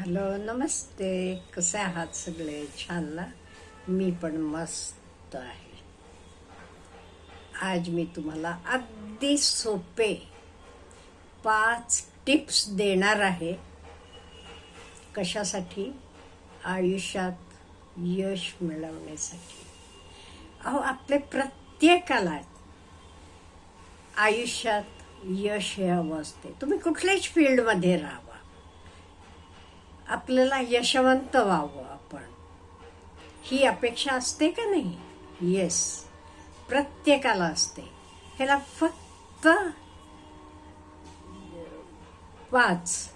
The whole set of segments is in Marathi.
हॅलो नमस्ते. कसे आहात सगळे? छान ना? मी पण मस्त आहे. आज मी तुम्हाला अगदी सोपे पाच टिप्स देणार आहे. कशासाठी? आयुष्यात यश मिळवण्यासाठी. अहो आपले प्रत्येकाला आयुष्यात यश हे हवं असते. तुम्ही कुठल्याच फील्डमध्ये राहा. आपल्याला यशवंत व्हावं आपण. ही अपेक्षा असते का नाही? येस प्रत्येकाला असते. ह्याला फक्त पाच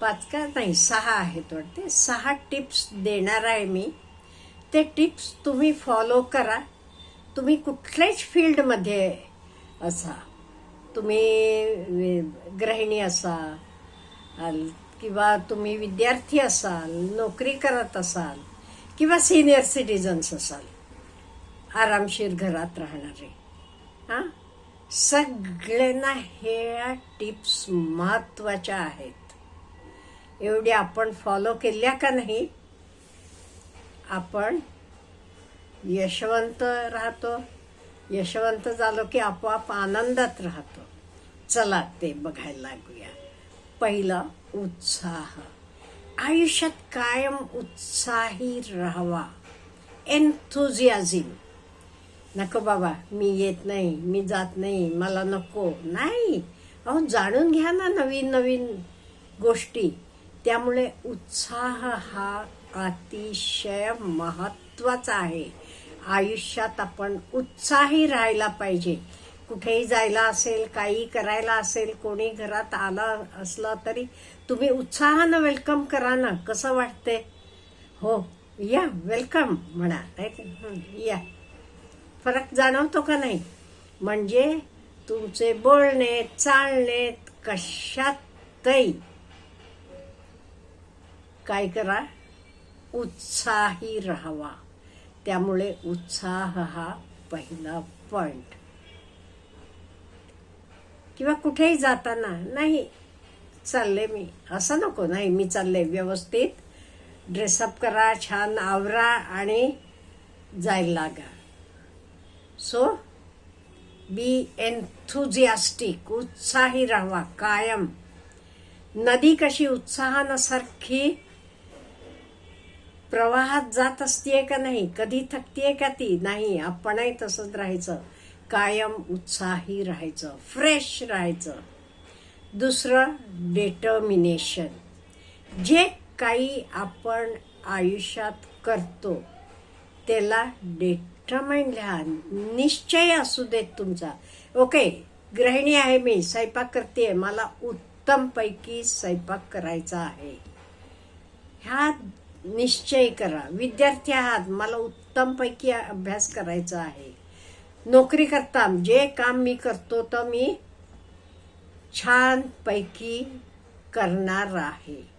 पाच का नाही सहा आहेत वाटते. सहा टिप्स देणार आहे मी. ते टिप्स तुम्ही फॉलो करा. तुम्ही कुठल्याच फील्डमध्ये असा. तुम्ही गृहिणी असा किंवा तुम्ही विद्यार्थी असाल नोकरी करत असाल किंवा सिनियर सिटीजन्स असाल आरामशीर घरात राहणारे. हां? सगळ्यांना ह्या टिप्स महत्त्वाच्या आहेत. एवढ्या आपण फॉलो केल्या का नाही? आपण यशवंत राहतो. यशवंत झालो की आपोआप आनंदात राहतो. चला ते बघायला लागूया. पहिला उत्साह. आयुष्यात कायम उत्साही राहावा. एन्थुझियाझिम नको बाबा मी येत नाही मी जात नाही मला नको. नाही. अहो जाणून घ्या ना नवीन नवीन गोष्टी. त्यामुळे उत्साह हा अतिशय महत्त्वाचा आहे. आयुष्यात आपण उत्साही राहायला पाहिजे. कुठेही जायला असेल काही करायला असेल कोणी घरात आलं असलं तरी तुम्ही उत्साहानं वेलकम करा ना. कसं वाटते हो या वेलकम म्हणा का? या. फरक जाणवतो का नाही? म्हणजे तुमचे बोलणे चालणे कशातही काय करा? उत्साही राहावा. त्यामुळे उत्साह हा पहिला पॉइंट किंवा कुठेही जाताना नाही चालले मी. असं नको नाही मी चालले. व्यवस्थित ड्रेसअप करा छान आवरा आणि जायला लागा. सो बी एन्थुझियास्टिक उत्साही राहावा कायम. नदी कशी उत्साहानासारखी प्रवाहात जात असते का नाही? कधी थकतीये का ती? नाही आपणही तसंच राहायचं. कायम उत्साही राहायचं फ्रेश राहायचं. दुसरं डेटर्मिनेशन जे काही आपण आयुष्यात करतो त्याला डेटर्माइन लिहा. निश्चय असू देत तुमचा. ओके गृहिणी आहे मी स्वयंपाक करते मला उत्तमपैकी स्वयंपाक करायचा आहे. ह्या निश्चय करा. विद्यार्थी आहात मला उत्तमपैकी अभ्यास करायचा आहे. नोकरी करता. जे काम मी करतो तर मी छानपैकी करणार आहे.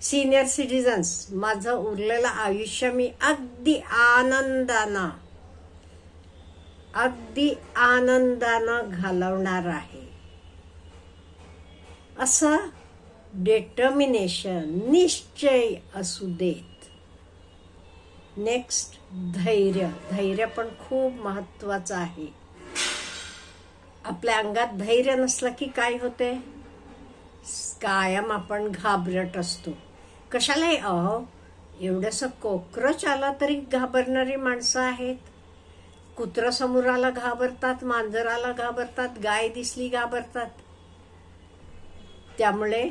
सिनियर सिटीजन्स माझं उरलेलं आयुष्य मी अगदी आनंदानं अगदी आनंदानं घालवणार आहे. असं डेटर्मिनेशन निश्चय असू देत. नेक्स्ट धैर्य. धैर्य पण खूप महत्वाचं आहे. आपल्या अंगात धैर्य नसलं की काय होते? कायम आपण घाबरट असतो. कशालाही अहो एवढंसं कोक्रोच आला तरी घाबरणारी माणसं आहेत. कुत्रं समोराला घाबरतात मांजराला घाबरतात गाय दिसली घाबरतात. त्यामुळे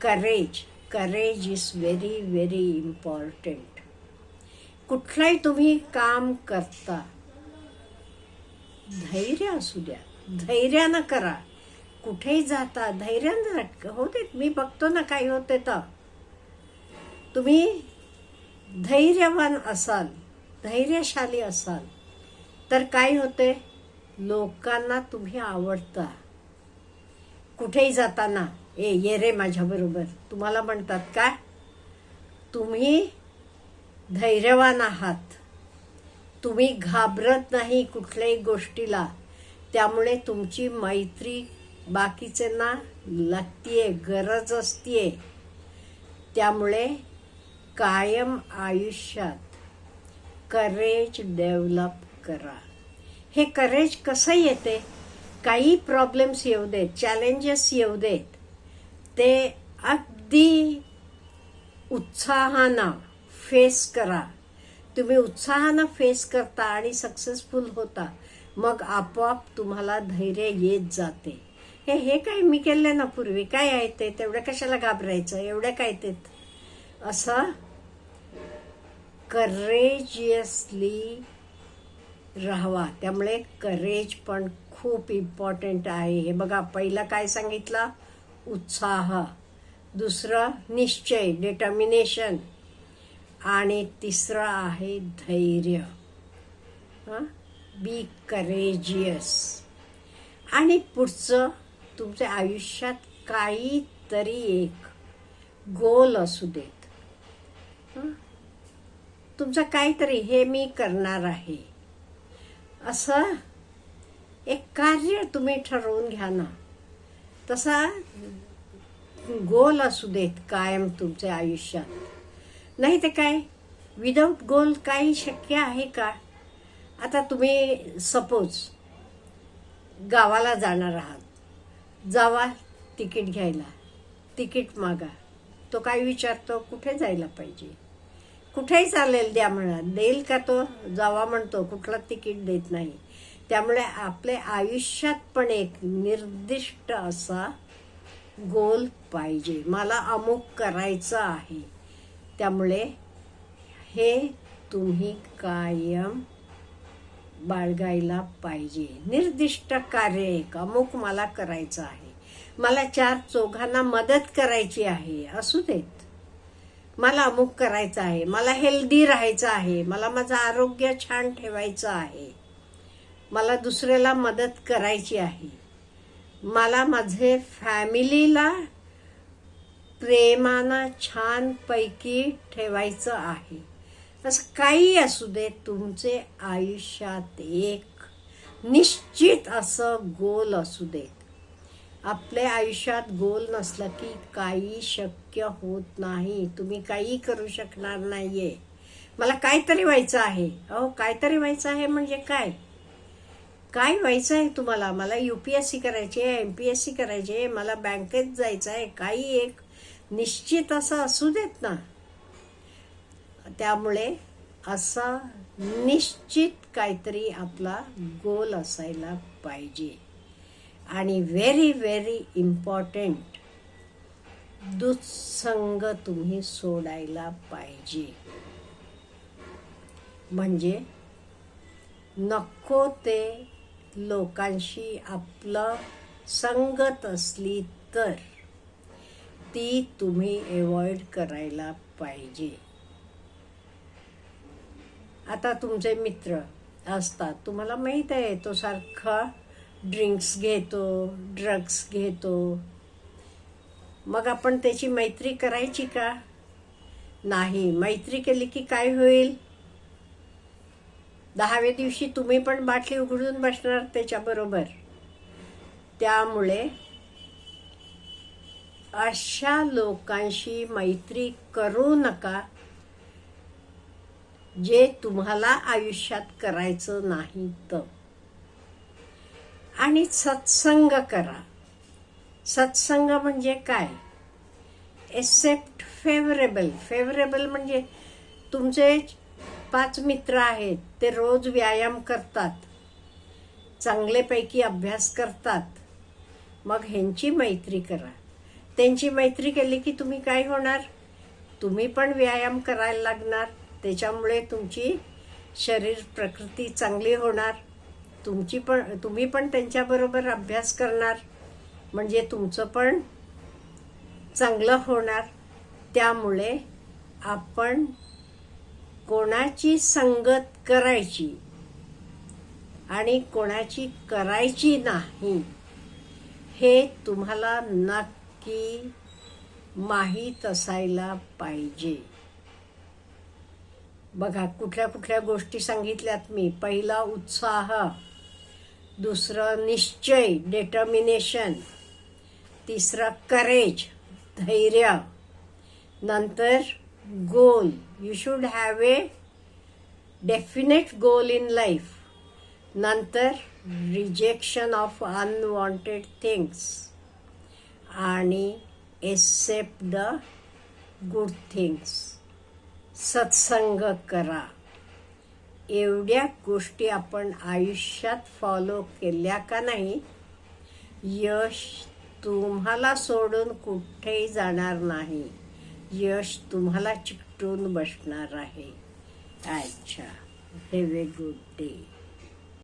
courage courage is very very important कुठलाही तुम्ही काम करता धैर्य असू द्या. धैर्यानं करा. कुठेही जाता धैर्यानं होते मी बघतो ना काही होते तर. तुम्ही धैर्यवान असाल धैर्यशाली असाल तर काय होते? लोकांना तुम्ही आवडता. कुठेही जाताना ए ये रे माझ्याबरोबर. तुम्हाला म्हणतात काय? तुम्ही धैर्यवान आहात. तुम्ही घाबरत नाही कुठल्याही गोष्टीला. त्यामुळे तुमची मैत्री बाकीच्यांना लागतीये गरज असतीये. त्यामुळे कायम आयुष्यात करेज डेव्हलप करा. हे करेज कसं येते? काही प्रॉब्लेम्स येऊ देत चॅलेंजेस येऊ देत. ते अगदी उत्साहानं फेस करा. तुम्ही उत्साहानं फेस करता आणि सक्सेसफुल होता. मग आपोआप तुम्हाला धैर्य येत जाते. हे हे काय मी केलं ना पूर्वी? काय आहे ते? तेवढं कशाला घाबरायचं? एवढं काय ते? असं करेजियसली राहावा. त्यामुळे करेज पण खूप इम्पॉर्टंट आहे. हे बघा पहिला काय सांगितलं? उत्साह. दुसरं निश्चय डिटर्मिनेशन आणि तिसरं आहे धैर्य. बी करेजियस आणि पुढचं तुमच्या आयुष्यात काहीतरी एक गोल असू देत. तुमचं काहीतरी हे मी करणार आहे. असं एक कार्य तुम्ही ठरवून घ्या ना. तसा गोल असू देत कायम तुमच्या आयुष्यात. नाही ते काय? विदाऊट गोल काही शक्य आहे का? आता तुम्ही सपोज गावाला जाणार आहात. जावा तिकीट घ्यायला. तिकीट मागा. तो काय विचारतो? कुठे जायला पाहिजे? कुठेही चालेल द्या म्हणा. देईल का तो? जावा म्हणतो. कुठला तिकीट देत नाही. त्यामुळे आपले आयुष्यात पण एक निर्दिष्ट असा गोल पाहिजे. मला अमुक करायचं आहे. त्यामुळे हे तुम्ही कायम बाळगायला पाहिजे. निर्दिष्ट कार्य एक अमुक मला करायचं आहे. मला चार चौघांना मदत करायची आहे. असू देत. मला अमुक करायचं आहे. मला हेल्दी राहायचं आहे. मला माझं आरोग्य छान ठेवायचं आहे. मला दुसऱ्याला मदत करायची आहे. मला माझे फॅमिलीला प्रेमानं छानपैकी ठेवायचं आहे. असं काही असू दे तुमचे आयुष्यात एक निश्चित असं गोल असू देत आपल्या आयुष्यात गोल नसलं की काही शक्य होत नाही. तुम्ही काही करू शकणार नाही आहे मला काहीतरी व्हायचं आहे. अहो काहीतरी व्हायचं आहे म्हणजे काय? काय व्हायचं आहे तुम्हाला? मला यू पी एस सी करायची आहे एम पी एस सी करायची आहे मला बँकेत जायचं आहे काही एक निश्चित असा असू देत ना. त्यामुळे असा निश्चित काहीतरी आपला गोल असायला पाहिजे. आणि व्हेरी व्हेरी इम्पॉर्टंट दुःसंग तुम्ही सोडायला पाहिजे. म्हणजे नको ते लोकांशी आपलं संगत असली तर. ती तुम्ही एवॉइड करायला पाहिजे. आता तुमचे मित्र असतात तुम्हाला माहीत आहे तो सारखा ड्रिंक्स घेतो ड्रग्स घेतो. मग आपण त्याची मैत्री करायची का? नाही मैत्री केली की काय होईल? दहाव्या दिवशी तुम्ही पण बाटली उघडून बसणार त्याच्याबरोबर. त्यामुळे अशा लोकांशी मैत्री करू नका जे तुम्हाला आयुष्यात करायचं नाही तर आणि सत्संग करा. सत्संग म्हणजे काय? एक्सेप्ट फेवरेबल फेवरेबल म्हणजे तुमचे पाच मित्र आहेत ते रोज व्यायाम करतात चांगलेपैकी अभ्यास करतात. मग ह्यांची मैत्री करा. त्यांची मैत्री केली की तुम्ही काय होणार? तुम्ही पण व्यायाम करायला लागणार. त्याच्यामुळे तुमची शरीर प्रकृती चांगली होणार. तुमची पण तुम्ही पण त्यांच्याबरोबर अभ्यास करणार. म्हणजे तुमचं पण चांगलं होणार. त्यामुळे आपण कोणाची संगत करायची आणि कोणाची करायची नाही हे तुम्हाला नक्की की माहीत असायला पाहिजे. बघा कुठल्या कुठल्या गोष्टी सांगितल्यात मी. पहिला उत्साह दुसरं निश्चय डेटर्मिनेशन तिसरं करेज धैर्य नंतर goal you should have a definite goal in life नंतर रिजेक्शन ऑफ अनवॉन्टेड थिंग्स आणि एक्सेप्ट द गुड थिंग्स सत्संग करा. एवढ्या गोष्टी आपण आयुष्यात फॉलो केल्या का नाही? यश तुम्हाला सोडून कुठेही जाणार नाही. यश तुम्हाला चिकटून बसणार आहे. अच्छा हॅव ए गुड डे